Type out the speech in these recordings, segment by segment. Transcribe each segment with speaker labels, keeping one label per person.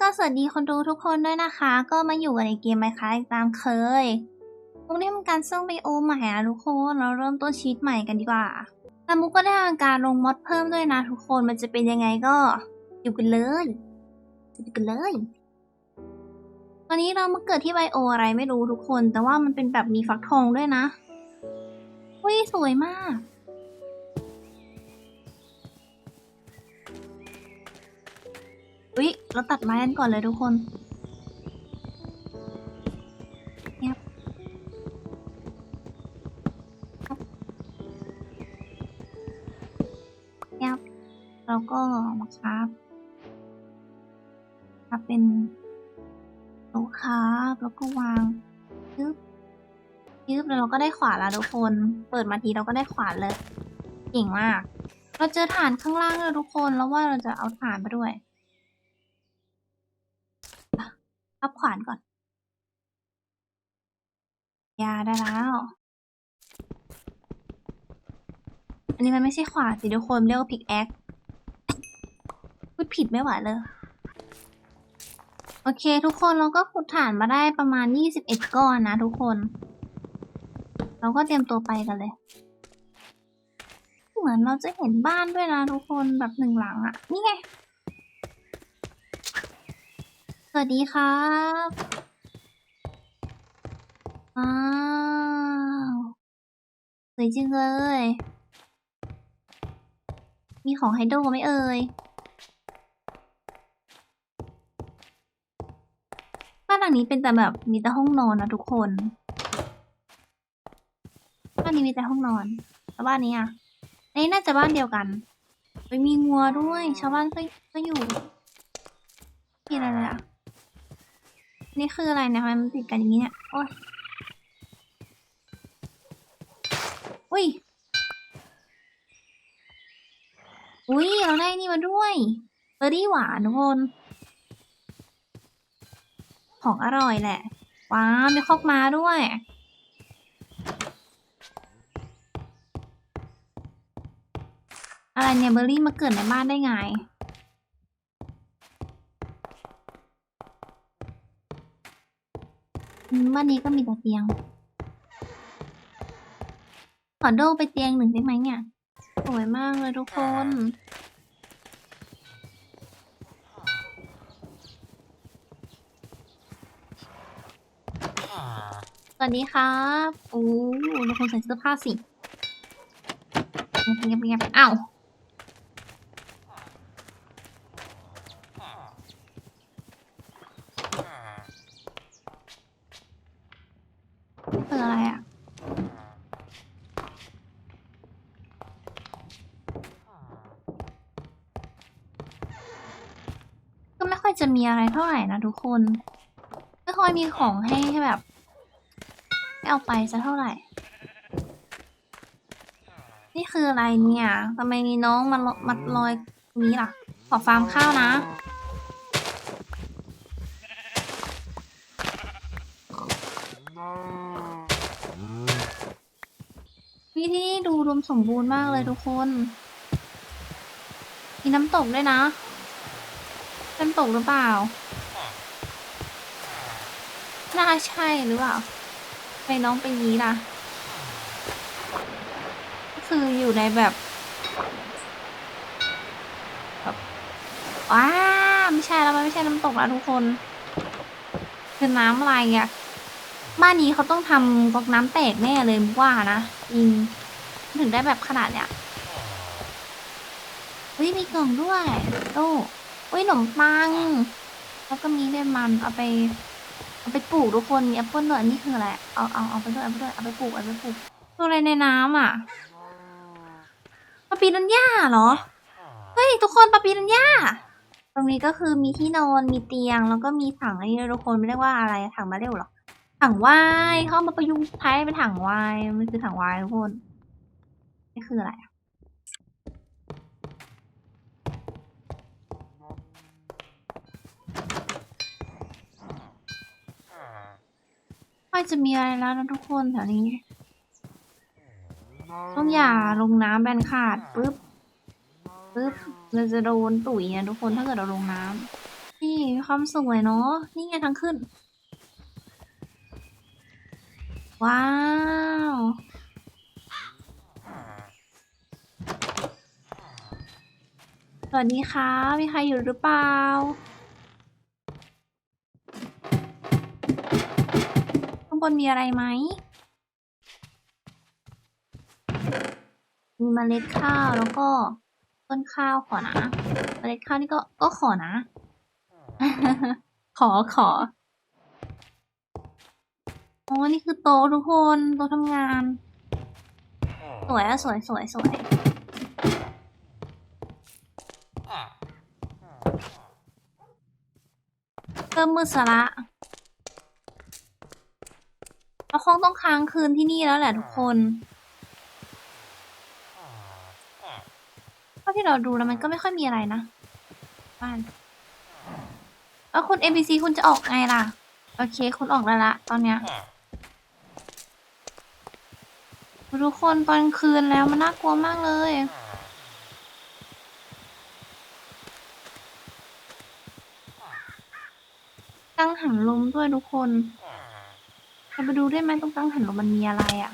Speaker 1: ก็สวัสดีคนดูทุกคนด้วยนะคะ ก็มาอยู่กันในเกมไมค้าอีกตามเคยพวกนี้เป็นการสร้างไบโอใหม่อะทุกคน เราเริ่มต้นชีตใหม่กันดีกว่าแล้วมุกก็ได้ทำการลงมอดเพิ่มด้วยนะทุกคน มันจะเป็นยังไงก็อยู่กันเลยอยู่กันเลย ตอนนี้เรามาเกิดที่ไบโออะไรไม่รู้ทุกคน แต่ว่ามันเป็นแบบมีฟักทองด้วยนะอุ้ยสวยมาก อุ๊ยเราตัดไม้กันก่อนเลยทุกคนเงียบครับเงียบแล้วก็มาครับครับเป็นโต๊ะครับแล้วก็วางยึบยึบแล้วเราก็ได้ขวานแล้วทุกคน เปิดมาทีเราก็ได้ขวานเลยเก่งมาก เราเจอฐานข้างล่างเลยทุกคน แล้วว่าเราจะเอาฐานมาด้วย พับขวานก่อน ยาได้แล้ว อันนี้มันไม่ใช่ขวานสิทุกคนเรียกว่าพิกแอคพูดผิดไม่ไหวเลย โอเคทุกคนเราก็ขุดฐานมาได้ประมาณ 21 ก้อนนะทุกคน เราก็เตรียมตัวไปกันเลย เหมือนเราจะเห็นบ้านด้วยนะทุกคนแบบหนึ่งหลังอะนี่ไง สวัสดีครับว้าวสวยจริงเลย มีของไฮโดรไหมเอ่ยบ้านหลังนี้เป็นแต่แบบมีแต่ห้องนอนนะทุกคนบ้านนี้มีแต่ห้องนอนแล้วบ้านนี้อะนนี้น่าจะบ้านเดียวกันไปมีงัวด้วย ชาวบ้านก็ก็อยู่ที่อะไรอะ นี่คืออะไรนะมันติดกันอย่างนี้เนี่ยโอ้ยอุ้ยอุ้ยเราได้นี่มาด้วยเบอร์รี่หวานทุกคนของอร่อยแหละ ว้าวมีคอกม้าด้วย อะไรเนี่ยเบอร์รี่มาเกิดในบ้านได้ไง บ้านนี้ก็มีแต่เตียง ขอโดไปเตียงหนึ่งได้ไหมเนี่ย สวยมากเลยทุกคน สวัสดีครับโอ้ทุกคนใส่เสื้อผ้าสิเงียบเงียบๆอ้าว คืออะไรอะ ก็ไม่ค่ อะมีอะไรเท่าไหร่นะทุกคน ไม่ค่อยมีของให้ให้แบบเอาไปซะเท่าไหร่ นี่คืออะไรเนี่ยทำไมมีน้องมาลมาลอยตรงนี้ล่ะ ขอฟาร์มข้าวนะที่ที่นี่ดูรวมสมบูรณ์มากเลยทุกคน มีน้ำตกด้วยนะ น้ำตกหรือเปล่า น่าใช่หรือเปล่าไปน้องเป็นงี้ล่ะก็คืออยู่ในแบบแบบว้าไม่ใช่แล้วมันไม่ใช่น้ำตกแล้วทุกคนคือน้ำอะไรอะ่ะบ้านนี้เขาต้องทำก๊อกน้ำแตกแน่เลยว่านะจริงถึงได้แบบขนาดเนี้ยเฮ้ยมีกล่องด้วยโอ้เฮ้ยขนมปัง แล้วก็มีด้วยมันเอาไปเอาไปปลูกทุกคนมีแอปเปิ้ลด้วยอันนี่คืออะไรเอาเอาเอาไปด้วยเอาไปด้วยเอาไปปลูกเอาไปปลูกตัวอะไรในน้ำอะปลาปีนันย่าเหรอเฮ้ยทุกคนปลาปีนันย่าตรงนี้ก็คือมีที่นอนมีเตียง แล้วก็มีถังอันนี้ทุกคนไม่เรียกว่าอะไรถังมาเร็วหรอถังวายเขาเอามาประยุกต์ใช้เป็นถังวายมันคือถังวายทุกคนนี่คืออะไรอะ ไม่จะมีอะไรแล้วนะทุกคนแถวนี้ ต้องอย่าลงน้ำแบนขาดปุ๊บปุ๊บเราจะโดนตุ๋ยนะทุกคนถ้าเกิดเราลงน้ำนี่ความสวยเนาะนี่ไงทางขึ้น ว้าวสวัสดีค่ะมีใครอยู่หรือเปล่า บนมีอะไรไหม มีเมล็ดข้าวแล้วก็ต้นข้าวขอนะเมล็ดข้าวนี่ก็ก็ขอนะ ขอขออ๋อนี่คือโต๊ะทุกคนโต๊ะทำงาน สวยอะสวยสวยสวยเริ่มมืดซะละ เราคงต้องค้างคืนที่นี่แล้วแหละทุกคนเท่าที่เราดูแล้วมันก็ไม่ค่อยมีอะไรนะ บ้านแล้วคุณ NPC คุณจะออกไงล่ะ โอเค คุณออกแล้วละตอนเนี้ยทุกคนตอนกลางคืนแล้วมันน่ากลัวมากเลยกังหันลมด้วยทุกคน จะไปดูได้ไหมตรงกังหันลมมันมีอะไรอะ่ะ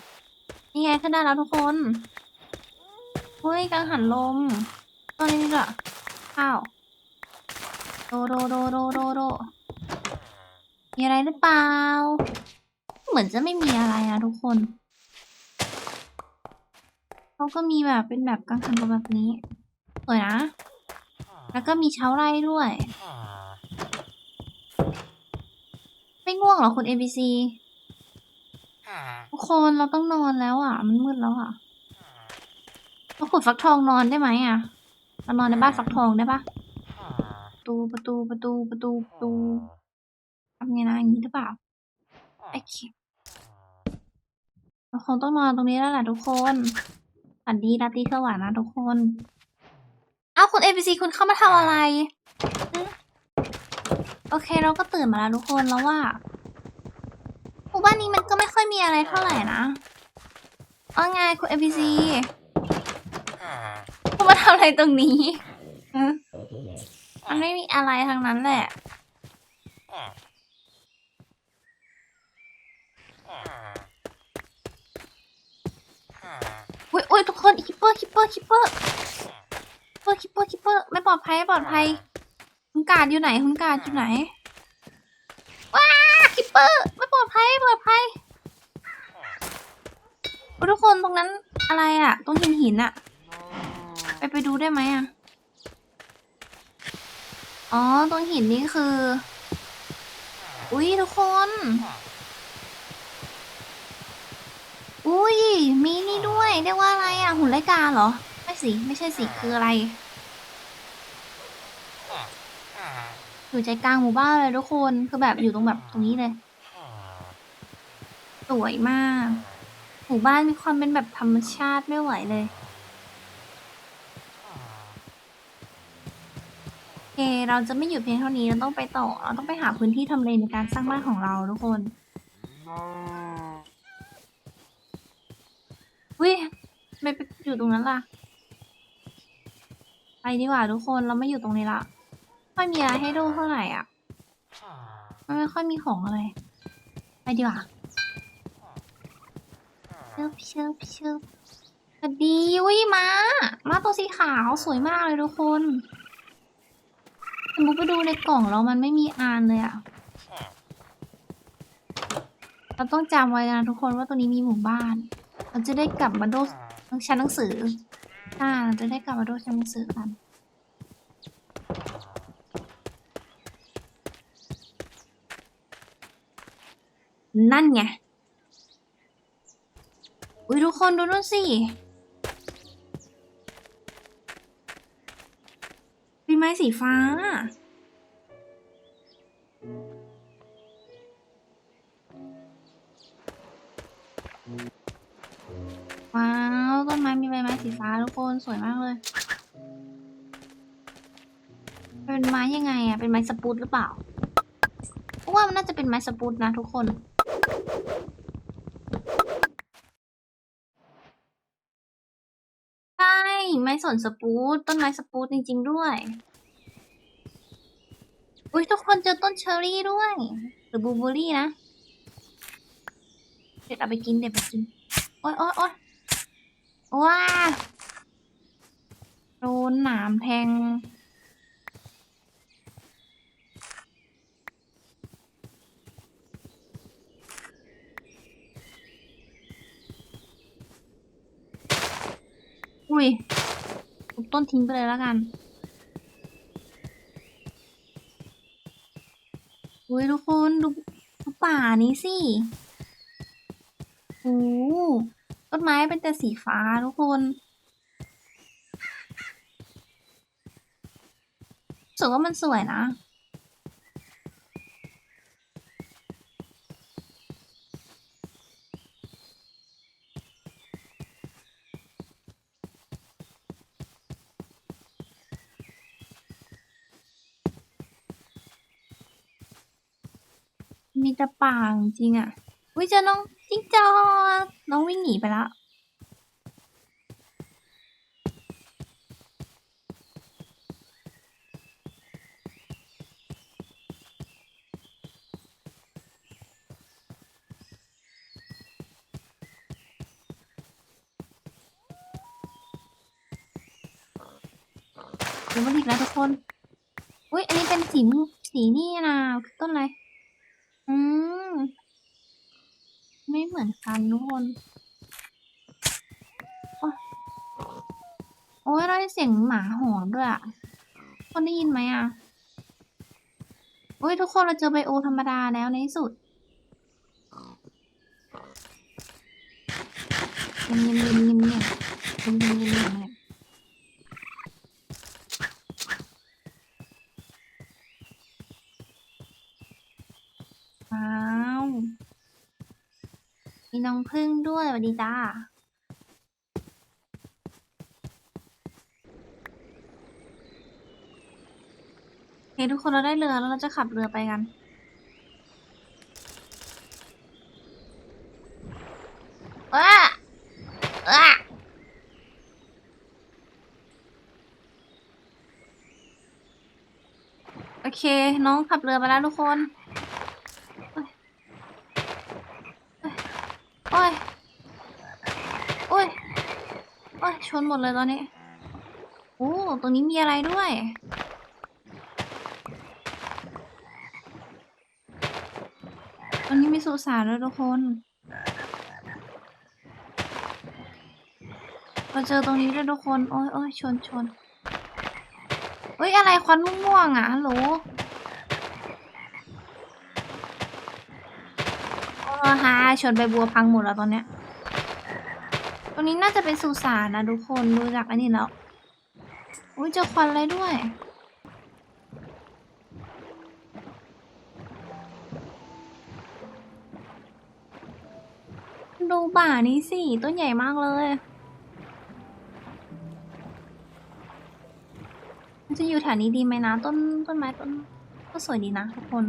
Speaker 1: นี่ไงขึ้นได้แล้วทุกคนเฮ้ยกังหันลมตัวนี้นี่ละข้าวโดโดโดโดโดโดมีอะไรหรือเปล่า เหมือนจะไม่มีอะไรอะทุกคนเขาก็มีแบบเป็นแบบกังหันลมแบบนี้สวยนะ แล้วก็มีเช้าไร่ด้วย ไม่ง่วงเหรอคุณ ABC ทุกคนเราต้องนอนแล้วอะ มันมืดแล้วอะเราขุดฟักทองนอนได้ไหมอะเรานอนในบ้านฟักทองได้ปะประตูประตูประตูประตูประตูทำไงนะอย่างนี้หรือเปล่าโอเคเราคงต้องนอนตรงนี้แล้วแหละทุกคนฝันดีราตรีสวัสดิ์นะทุกคนเอ้าคุณ ABC คุณเข้ามาทำอะไรหึโอเคเราก็ตื่นมาแล้วทุกคนแล้วว่า หมู่บ้านนี้มันก็ไม่ค่อยมีอะไรเท่าไหร่นะเอาไงคุณ ABC คุณมาทำอะไรตรงนี้หึมันไม่มีอะไรทางนั้นแหละอุ้ยอุ้ยทุกคนคิปเปอร์คิปเปอร์คิปเปอร์คิปเปอร์คิปเปอร์คิปเปอร์ไม่ปลอดภัยไม่ปลอดภัยคุณกาดอยู่ไหนคุณกาดอยู่ไหนว้าคิปเปอร์ไม่ปลอด ภัยไม่ปลอดภัยอุ๊ยทุกคนตรงนั้นอะไรอะตรงหินหินอะไปไปดูได้ไหมอะอ๋อ ตรงหินนี่คือ อุ้ยทุกคน อุ้ย มีนี่ด้วย เรียกว่าอะไรอะ หุ่นไล่กาเหรอ ไม่สิ ไม่ใช่สิ คืออะไร อยู่ใจกลางหมู่บ้านเลยทุกคน คือแบบอยู่ตรงแบบตรงนี้เลย สวยมาก หมู่บ้านมีความเป็นแบบธรรมชาติไม่ไหวเลย โอเค เราจะไม่หยุดเพียงเท่านี้ เราต้องไปต่อ เราต้องไปหาพื้นที่ทำเลในการสร้างบ้านของเราทุกคนวิไม่ไปอยู่ตรงนั้นล่ะ ไปดีกว่าทุกคน เราไม่อยู่ตรงนี้ละไม่มีอะไรให้ดูเท่าไหร่อะ ไม่ค่อยมีของอะไร ไปดีกว่า ชิบเชิบเชิบสวัสดีวิมามาตัวสีขาวสวยมากเลยทุกคนแต่มุกไปดูในกล่องแล้วมันไม่มีอานเลยอะเราต้องจำไว้นะทุกคนว่าตรงนี้มีหมู่บ้าน เราจะได้กลับมาโดดชั้นหนังสืออ่าเราจะได้กลับมาโดดชั้นหนังสือกันนั่นไง อุ้ยทุกคนดูนู่นสิป็นไม้สีฟ้า ว้าว ต้นไม้มีใบไม้สีฟ้าทุกคนสวยมากเลย เป็นไม้ยังไงอะเป็นไม้สปูตหรือเปล่าเพราะว่ามันน่าจะเป็นไม้สปูตนะทุกคน ใช่ ไม้สนสปูตต้นไม้สปูตจริง ๆ ด้วย อุ้ยทุกคนเจอต้นเชอร์รี่ด้วย หรือบลูเบอร์รี่นะ เด็ดเอาไปกินเด็ดไปกิน โอ๊ยโอ๊ยโอ๊ยว้าโดนหนามแทง อุ้ยต้นทิ้งไปเลยแล้วกันอุ้ยทุกคนดูดูป่านี้สิโอ้ต้นไม้เป็นแต่สีฟ้าทุกคนรู้สึกว่ามันสวยนะ มีแต่ป่าจริงอะอุ้ยเจอน้องจิ้งจอกน้องวิ่งหนีไปแล้วเดี๋ยวมันอีกแล้วทุกคน อุ้ยอันนี้เป็นสีม่วงสีนี่นะคือต้นอะไร อืม ไม่เหมือนกันทุกคน โอ๊ยโอ้ยเราได้เสียงหมาหอนด้วยอะคนได้ยินไหมอะโอ้ยทุกคนเราเจอไบโอธรรมดาแล้วในที่สุดเงียบเงียบเงียบเงียบเงียบเงียบเงียบเงียบเงียบเงียบว้าว มีน้องพึ่งด้วยสวัสดีจ้าโอเคทุกคนเราได้เรือแล้วเราจะขับเรือไปกัน ว้าว้าโอเค น้องขับเรือไปแล้วทุกคนโอ้ยโอ้ยโอ้ยโอ้ย ชนหมดเลยตอนนี้ โอ้ ตรงนี้มีอะไรด้วย ตรงนี้มีสุสานด้วยทุกคน เราเจอตรงนี้ด้วยทุกคน โอ้ยโอ้ยชนชนเฮ้ย อะไรควันม่วงๆอะฮัลโหลโอ้ฮาชนใบบัวพังหมดแล้วตอนเนี้ย รงนี้น่าจะเป็นสุสานนะทุกคนดูจากอันนี้แล้วอุ้ยเจอควันอะไรด้วยดูป่านี้สิต้นใหญ่มากเลยมันจะอยู่แถวนี้ดีไหมนะ ต้นต้นไม้ต้นก็สวยดีนะทุกคน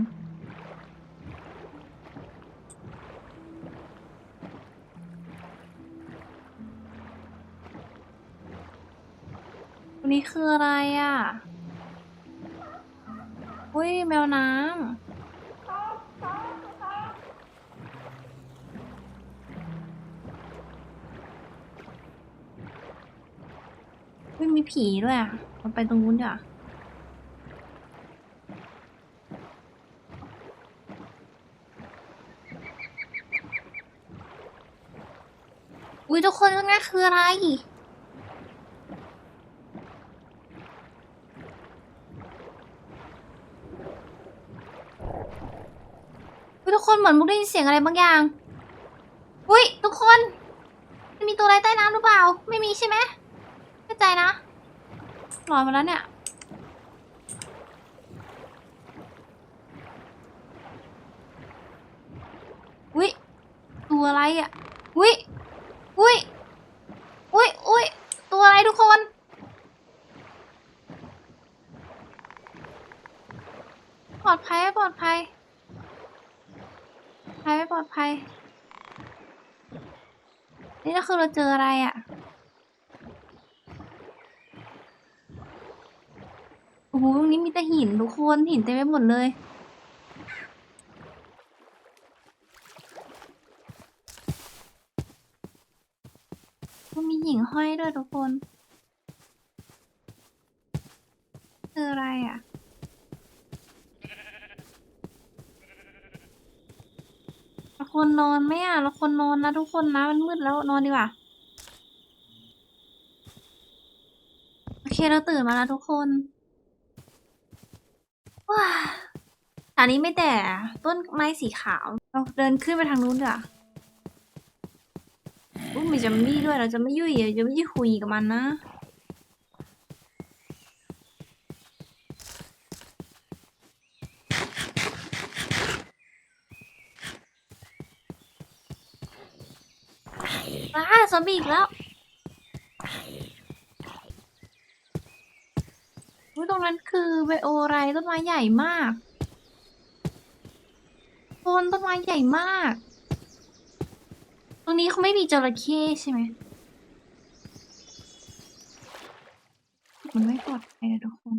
Speaker 1: นี้คืออะไรอะ อุ้ยแมวน้ำอุ้ยมีผีด้วยอะเราไปตรงนู้นดีกว่าอุ้ยทุกคนข้างหน้าคืออะไร อุ๊ยทุก คนเหมือนมุกได้ยินเสียงอะไรบางอย่าง อุ้ยทุกคนมันมีตัวอะไรใต้น้ำหรือเปล่า ไม่มีใช่ไหมเข้าใจนะหลอนมาแล้วเนี่ยอุ้ยตัวอะไรอะอุ้ยอุ้ยอุ้ยอุ้ยตัวอะไรทุกคนปลอดภัยปลอดภัย ปลอดภัยไม่ปลอดภัย นี่ก็ คือเราเจออะไรอะ่ะ โอ้โห ตรงนี้มีแต่หินทุกคน หินเต็มไปหมดเลยมันมีหญิงห้อยด้วยทุกคน คืออะไรอะ ควรนอนไหมอะเราควรนอนนะทุกคนนะมันมืดแล้วนอนดีกว่าโอเคเราตื่นมาแล้วทุกคนว้าอันนี้ไม่แต่ต้นไม้สีขาว เราเดินขึ้นไปทางนู้นดีกว่าอุ้ยมีจัมมี่ด้วยเราจะไม่ยุ่ยจะไม่ยุ่ยคุยกับมันนะ อ้าซอมบี้อีกแล้วอุ๊ยตรงนั้นคือไบโอไรต้นไม้ใหญ่มากต้นต้นไม้ใหญ่มาก ตรงนี้เขาไม่มีจระเข้ใช่ไหมมันไม่ปลอดภัยนะทุกคน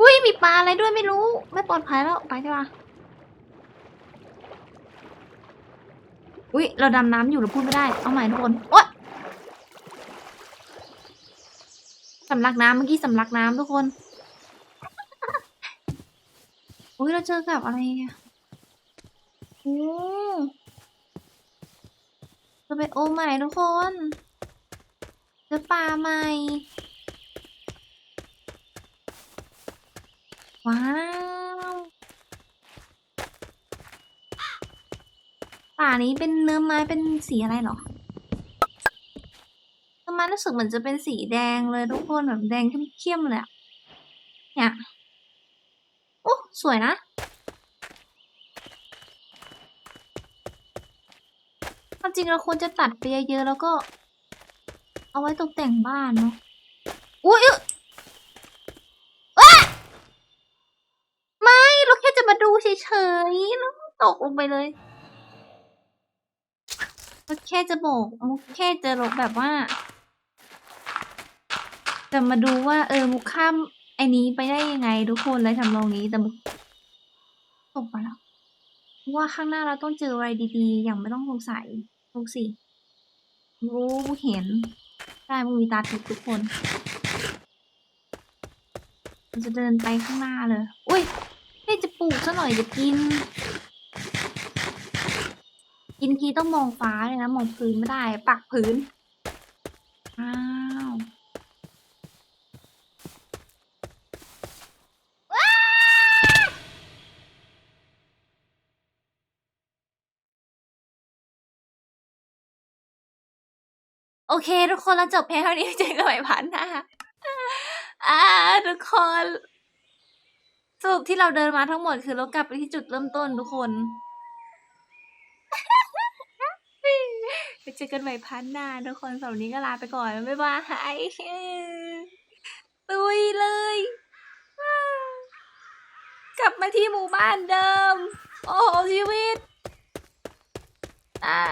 Speaker 1: อุ้ยมีปลาอะไรด้วยไม่รู้ ไม่ปลอดภัยแล้วไปดีกว่า อุ้ยเราดำน้ำอยู่เราพูดไม่ได้ เอาใหม่ทุกคน โอ๊ยสำลักน้ำเมื่อกี้สำลักน้ำทุกคน อุ้ยเราเจอกับอะไรอะโอ้จะไปโอใหม่ทุกคนเจอปลาใหม่ ว้าว ป่านี้เป็นเนื้อไม้เป็นสีอะไรเหรอเนื้อไม้รู้สึกเหมือนจะเป็นสีแดงเลยทุกคนแบบแดงเข้มๆเลยอะเนี่ยโอ้สวยนะความจริงเราควรจะตัดไปเยอะๆแล้วก็ เอาไว้ตกแต่งบ้านเนาะอุ้ยอุ๊ยไม่ เราแค่จะมาดูเฉยๆแล้วตกลงไปเลย ก็แค่จะบอกมุกแค่จะลบแบบว่า จะมาดูว่า เออ มุกข้ามไอ้นี้ไปได้ยังไงทุกคนเลยทำนองนี้แต่มุกตกไปแล้วว่าข้างหน้าเราต้องเจออะไรดีๆ อย่างไม่ต้องสงสัยดูสิรู้เห็นได้มึงมีตาทิพย์ทุกคนมันจะเดินไปข้างหน้าเลย อุ้ยแค่จะปลูกซะหน่อยจะกิน กินทีต้องมองฟ้าเลยนะมองพื้นไม่ได้ ปักพื้น อ้าว โอเค ทุกคนเราจบเพลงเท่านี้เจอกันใหม่พันหน้าอ่าทุกคนสรุปที่เราเดินมาทั้งหมดคือเรากลับไปที่จุดเริ่มต้นทุกคน ไปเจอกันใหม่พันหน้าทุกคนสำหรับวันนี้ก็ลาไปก่อน บ๊ายบายตุยเลย กลับมาที่หมู่บ้านเดิม โอ้โหชีวิตอ่า